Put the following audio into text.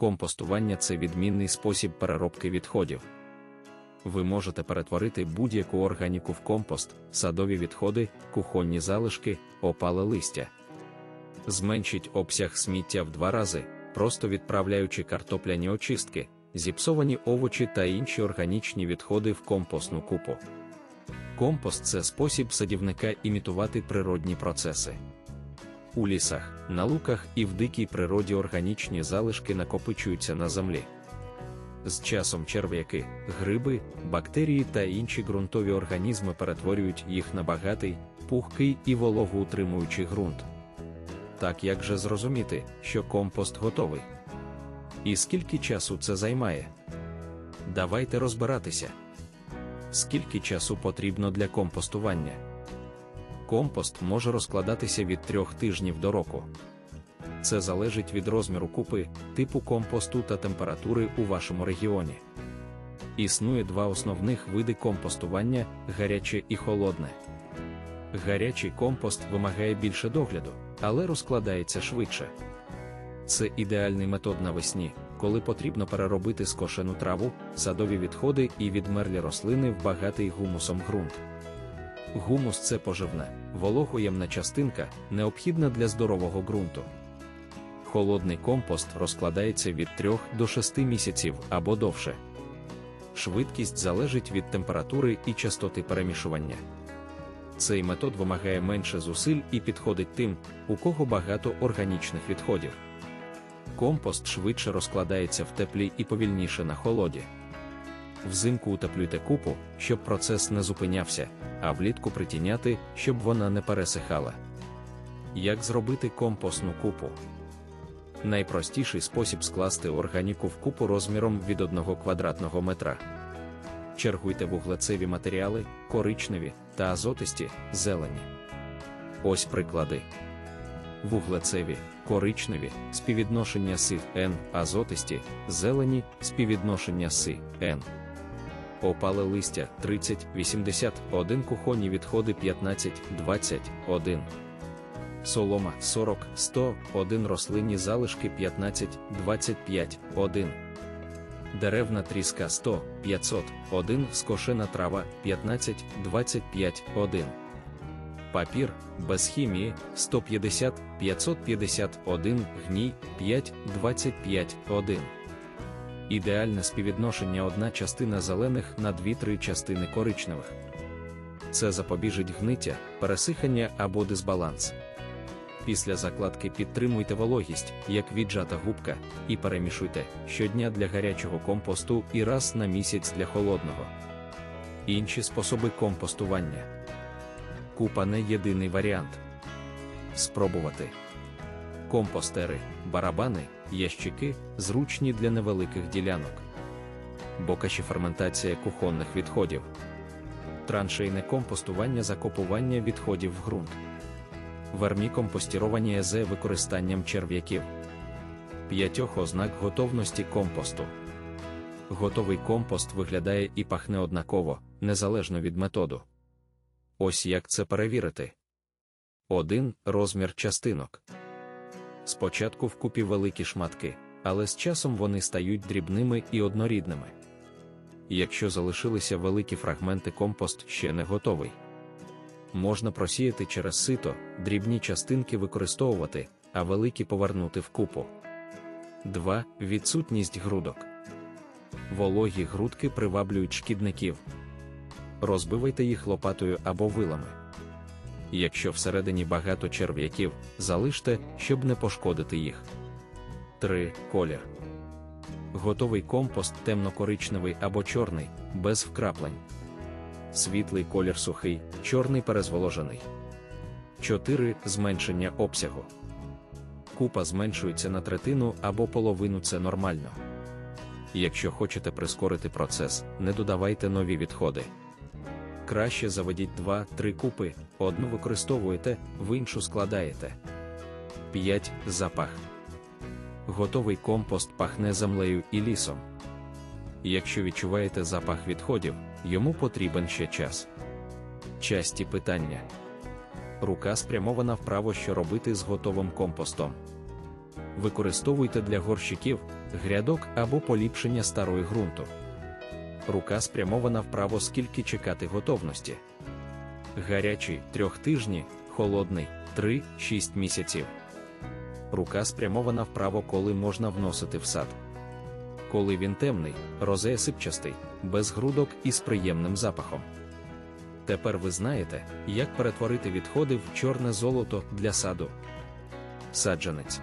компостування це відмінний спосіб переробки відходів. Ви можете перетворити будь-яку органіку в компост, садові відходи, кухонні залишки, опале листя. Зменшіть обсяг сміття в два рази, просто відправляючи картопляні очистки, зіпсовані овочі та інші органічні відходи в компостну купу. Компост це спосіб садівника імітувати природні процеси. У лісах, на луках і в дикій природі органічні залишки накопичуються на землі. З часом черв'яки, гриби, бактерії та інші ґрунтові організми перетворюють їх на багатий, пухкий і вологоутримуючий ґрунт. Так як же зрозуміти, що компост готовий? І скільки часу це займає? Давайте розбиратися. Скільки часу потрібно для компостування? Компост може розкладатися від трьох тижнів до року. Це залежить від розміру купи, типу компосту та температури у вашому регіоні. Існує два основних види компостування гаряче і холодне. Гарячий компост вимагає більше догляду, але розкладається швидше. Це ідеальний метод навесні, коли потрібно переробити скошену траву, садові відходи і відмерлі рослини в багатий гумусом ґрунт. Гумус це поживна, вологоємна частинка, необхідна для здорового ґрунту. Холодний компост розкладається від 3 до 6 місяців або довше. Швидкість залежить від температури і частоти перемішування. Цей метод вимагає менше зусиль і підходить тим, у кого багато органічних відходів. Компост швидше розкладається в теплі і повільніше на холоді. Взимку утеплюйте купу, щоб процес не зупинявся, а влітку притіняти, щоб вона не пересихала. Як зробити компостну купу? Найпростіший спосіб скласти органіку в купу розміром від 1 квадратного метра. Чергуйте вуглецеві матеріали, коричневі та азотисті, зелені. Ось приклади. Вуглецеві, коричневі, співвідношення С Н, азотисті, зелені, співвідношення С Н. Опале листя 30, 80, 1 кухонні відходи 15, 20, 1. Солома 40, 100, 1 рослинні залишки 15, 25, 1. Деревна тріска 100, 500, 1 скошена трава 15, 25, 1. Папір без хімії 150, 551 гній 5, 25, 1. Ідеальне співвідношення одна частина зелених на 2-3 частини коричневих. Це запобіжить гниття, пересихання або дисбаланс. Після закладки підтримуйте вологість, як віджата губка, і перемішуйте щодня для гарячого компосту і раз на місяць для холодного. Інші способи компостування. Купа не єдиний варіант. Спробувати. Компостери, барабани, ящики зручні для невеликих ділянок. Бокаші ферментація кухонних відходів. Траншейне компостування закопування відходів в ґрунт вермікомпостіровані з використанням черв'яків. П'ятьох ознак готовності компосту. Готовий компост виглядає і пахне однаково, незалежно від методу. Ось як це перевірити. 1. Розмір частинок. Спочатку вкупі великі шматки, але з часом вони стають дрібними і однорідними. Якщо залишилися великі фрагменти, компост ще не готовий можна просіяти через сито, дрібні частинки використовувати, а великі повернути в купу. 2. Відсутність грудок. Вологі грудки приваблюють шкідників. Розбивайте їх лопатою або вилами. Якщо всередині багато черв'яків, залиште, щоб не пошкодити їх. 3. Колір. Готовий компост темно-коричневий або чорний, без вкраплень світлий колір сухий, чорний перезволожений. 4. Зменшення обсягу. Купа зменшується на третину або половину це нормально. Якщо хочете прискорити процес, не додавайте нові відходи. Краще заведіть 2-3 купи, одну використовуєте, в іншу складаєте. 5. Запах. Готовий компост пахне землею і лісом. Якщо відчуваєте запах відходів, йому потрібен ще час. Часті питання. Рука спрямована вправо, що робити з готовим компостом. Використовуйте для горщиків, грядок або поліпшення старої ґрунту. Рука спрямована вправо, скільки чекати готовності. Гарячий трьох тижні, холодний 3-6 місяців. Рука спрямована вправо, коли можна вносити в сад. Коли він темний, розея сипчастий, без грудок і з приємним запахом. Тепер ви знаєте, як перетворити відходи в чорне золото для саду. Саджанець.